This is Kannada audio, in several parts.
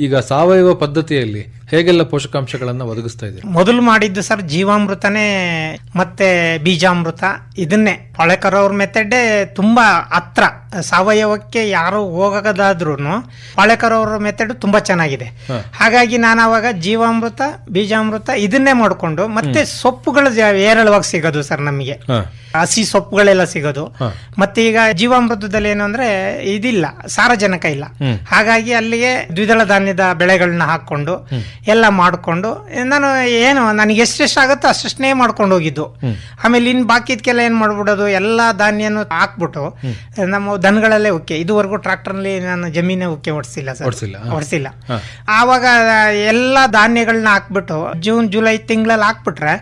ಈಗ ಸಾವಯವ ಪದ್ಧತಿಯಲ್ಲಿ ಹೇಗೆಲ್ಲ ಪೋಷಕಾಂಶಗಳನ್ನ ಒದಗಿಸ್ತಾ ಇದ್ದೀರಿ ಮೊದಲು ಮಾಡಿದ್ದು ಸರ್ ಜೀವಾಮೃತನೇ ಮತ್ತೆ ಬೀಜಾಮೃತ. ಇದನ್ನೇ ಪಾಳೆಕರವ್ರ ಮೆಥಡ್ ತುಂಬಾ ಹತ್ರ. ಸಾವಯವಕ್ಕೆ ಯಾರು ಹೋಗದಾದ್ರೂ ಪಾಳೆಕರವ್ರ ಮೆಥಡ್ ತುಂಬಾ ಚೆನ್ನಾಗಿದೆ. ಹಾಗಾಗಿ ನಾನು ಅವಾಗ ಜೀವಾಮೃತ ಬೀಜಾಮೃತ ಇದನ್ನೇ ಮಾಡಿಕೊಂಡು ಮತ್ತೆ ಸೊಪ್ಪುಗಳು ಏರಳವಾಗಿ ಸಿಗೋದು ಸರ್ ನಮಗೆ. ಹಸಿ ಸೊಪ್ಪುಗಳೆಲ್ಲ ಸಿಗೋದು. ಮತ್ತೆ ಈಗ ಜೀವಾಮೃತದಲ್ಲಿ ಏನು ಅಂದ್ರೆ ಇದಿಲ್ಲ ಸಾರಜನಕ ಇಲ್ಲ. ಹಾಗಾಗಿ ಅಲ್ಲಿಗೆ ದ್ವಿದಳ ಧಾನ್ಯದ ಬೆಳೆಗಳನ್ನ ಹಾಕೊಂಡು ಎಲ್ಲ ಮಾಡಿಕೊಂಡು ನಾನು ಏನು ನನಗೆ ಎಷ್ಟೆಷ್ಟು ಆಗುತ್ತೋ ಅಷ್ಟೇ ಮಾಡ್ಕೊಂಡು ಹೋಗಿದ್ದು. ಆಮೇಲೆ ಇನ್ನು ಬಾಕಿದ್ಕೆಲ್ಲ ಏನು ಮಾಡ್ಬಿಡೋದು ಎಲ್ಲ ಧಾನ್ಯನೂ ಹಾಕ್ಬಿಟ್ಟು ನಮ್ಮ ದನಗಳಲ್ಲೇ ಉಕ್ಕೆ ಇದುವರೆಗೂ ಟ್ರಾಕ್ಟರ್ನಲ್ಲಿ ನಾನು ಜಮೀನೇ ಉಕ್ಕೆ ಓಡಿಸಿಲ್ಲ ಸರ್. ಓಡ್ಸಿಲ್ಲ? ಆವಾಗ ಎಲ್ಲ ಧಾನ್ಯಗಳನ್ನ ಹಾಕ್ಬಿಟ್ಟು ಜೂನ್ ಜುಲೈ ತಿಂಗಳಲ್ಲಿ ಹಾಕ್ಬಿಟ್ರೆ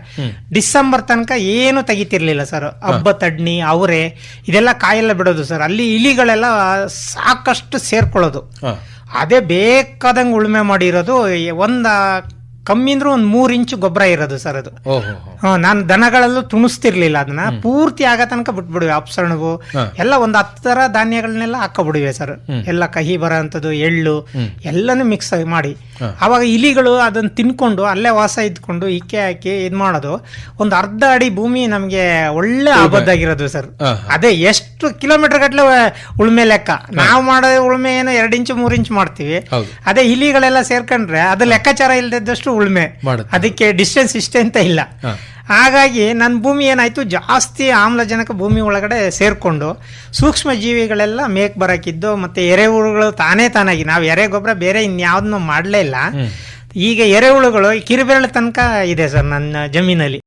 ಡಿಸೆಂಬರ್ ತನಕ ಏನು ತೆಗಿತಿರ್ಲಿಲ್ಲ ಸರ್. ಹಬ್ಬ ತಡ್ನಿ ಅವರೆ ಇದೆಲ್ಲ ಕಾಯೆಲ್ಲ ಬಿಡೋದು ಸರ್. ಅಲ್ಲಿ ಇಲಿಗಳೆಲ್ಲ ಸಾಕಷ್ಟು ಸೇರ್ಕೊಳ್ಳೋದು. ಅದೇ ಬೇಕಾದಂಗೆ ಉಳುಮೆ ಮಾಡಿರೋದು ಒಂದ ಕಮ್ಮಿ ಅಂದ್ರೆ ಒಂದ್ ಮೂರ್ ಇಂಚು ಗೊಬ್ಬರ ಇರೋದು ಸರ್ ಅದು. ನಾನು ದನಗಳಲ್ಲೂ ತುಣಿಸ್ತಿರ್ಲಿಲ್ಲ ಅದನ್ನ. ಪೂರ್ತಿ ಆಗ ತನಕ ಬಿಟ್ಬಿಡುವೆ ಅಪ್ಸರಣಗು. ಎಲ್ಲ ಒಂದ್ ಹತ್ತರ ಧಾನ್ಯಗಳನ್ನೆಲ್ಲ ಹಾಕಬಿಡುವೆ ಸರ್. ಎಲ್ಲ ಕಹಿ ಬರೋ ಅಂಥದ್ದು ಎಳ್ಳು ಎಲ್ಲಾನು ಮಿಕ್ಸ್ ಮಾಡಿ. ಅವಾಗ ಇಲಿಗಳು ಅದನ್ನ ತಿನ್ಕೊಂಡು ಅಲ್ಲೇ ವಾಸ ಇದ್ಕೊಂಡು ಇಕ್ಕೆ ಹಾಕಿ ಇದ್ ಮಾಡೋದು ಒಂದು ಅರ್ಧ ಅಡಿ ಭೂಮಿ ನಮ್ಗೆ ಒಳ್ಳೆ ಆಬದ್ದಾಗಿರೋದು ಸರ್. ಅದೇ ಎಷ್ಟು ಕಿಲೋಮೀಟರ್ ಗಟ್ಲೆ ಉಳ್ಮೆ ಲೆಕ್ಕ. ನಾವು ಮಾಡೋ ಉಳ್ಮೆ ಏನು ಎರಡು ಇಂಚು ಮೂರ್ ಇಂಚು ಮಾಡ್ತೀವಿ. ಅದೇ ಇಲಿಗಳೆಲ್ಲ ಸೇರ್ಕೊಂಡ್ರೆ ಅದು ಲೆಕ್ಕಾಚಾರ ಇಲ್ದಿದ್ದಷ್ಟು ಉಳ್ಮೆ. ಅದಕ್ಕೆ ಡಿಸ್ಟೆನ್ಸ್ ಇಷ್ಟೇ ಅಂತ ಇಲ್ಲ. ಹಾಗಾಗಿ ನನ್ನ ಭೂಮಿ ಏನಾಯಿತು? ಜಾಸ್ತಿ ಆಮ್ಲಜನಕ ಭೂಮಿ ಒಳಗಡೆ ಸೇರಿಕೊಂಡು ಸೂಕ್ಷ್ಮ ಜೀವಿಗಳೆಲ್ಲ ಮೇಕ್ ಬರೋಕ್ಕಿದ್ದು ಮತ್ತು ಎರೆಹುಳುಗಳು ತಾನೇ ತಾನಾಗಿ. ನಾವು ಎರೆ ಗೊಬ್ಬರ ಬೇರೆ ಇನ್ಯಾವುದನ್ನೂ ಮಾಡಲೇ ಇಲ್ಲ. ಈಗ ಎರೆಹುಳುಗಳು ಕಿರುಬೆರಳು ತನಕ ಇದೆ ಸರ್ ನನ್ನ ಜಮೀನಲ್ಲಿ.